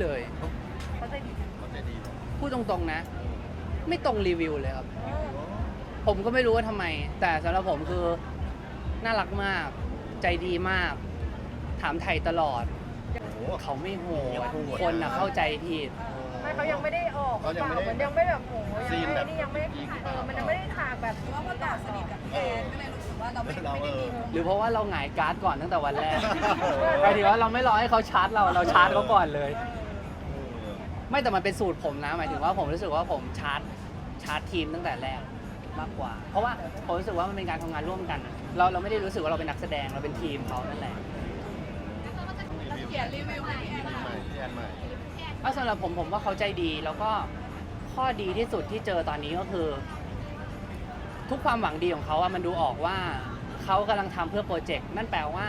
เลย เขาใจดีเขาใจดีเนอะพูดตรงๆนะ ไม่ตรงรีวิวเลยครับ เออผมก็ไม่รู้ว่าทำไม แต่สำหรับผมคือน่ารักมาก ใจดีมาก ถามไทยตลอด โอ้โห เขาไม่โหดไม่โหดคนนะเข้าใจผิด ไม่เขายังไม่ได้ออกเขายังไม่ได้มันยังไม่แบบโหซียังนแบบไม่นี่ยังไม่เออมันยังไม่ได้ฉากแบบว่าพอต่อสนิทกับพี่แอนก็เลยรู้สึก ว่าเราไม่เราไม่เอได้อมีหรือเพราะว่าเราหงายการ์ดก่อนตั้งแต่วันแรกเออหมายถึงว่าเราไม่รอให้เขาชาร์จเราเราชาร์จเขาก่อนเลยเออไม่แต่มันเป็นสูตรผมนะ หมายถึงว่าผมรู้สึกว่าผมชาร์จชาร์จทีมตั้งแต่แรกมากกว่า เพราะว่าผมรู้สึกว่ามันเป็นการทำงานร่วมกัน เราเราไม่ได้รู้สึกว่าเราเป็นนักแสดงเราเป็นทีมเขานั่นแหละเขียนรีวิวให้พี่แอนใหม่พี่แอนใหม่ก็สำหรับผมผมว่าเขาใจดีแล้วก็ข้อดีที่สุดที่เจอตอนนี้ก็คือ ทุกความหวังดีของเขาอะมันดูออกว่าเขากำลังทำเพื่อโปรเจกต์นั่นแปลว่า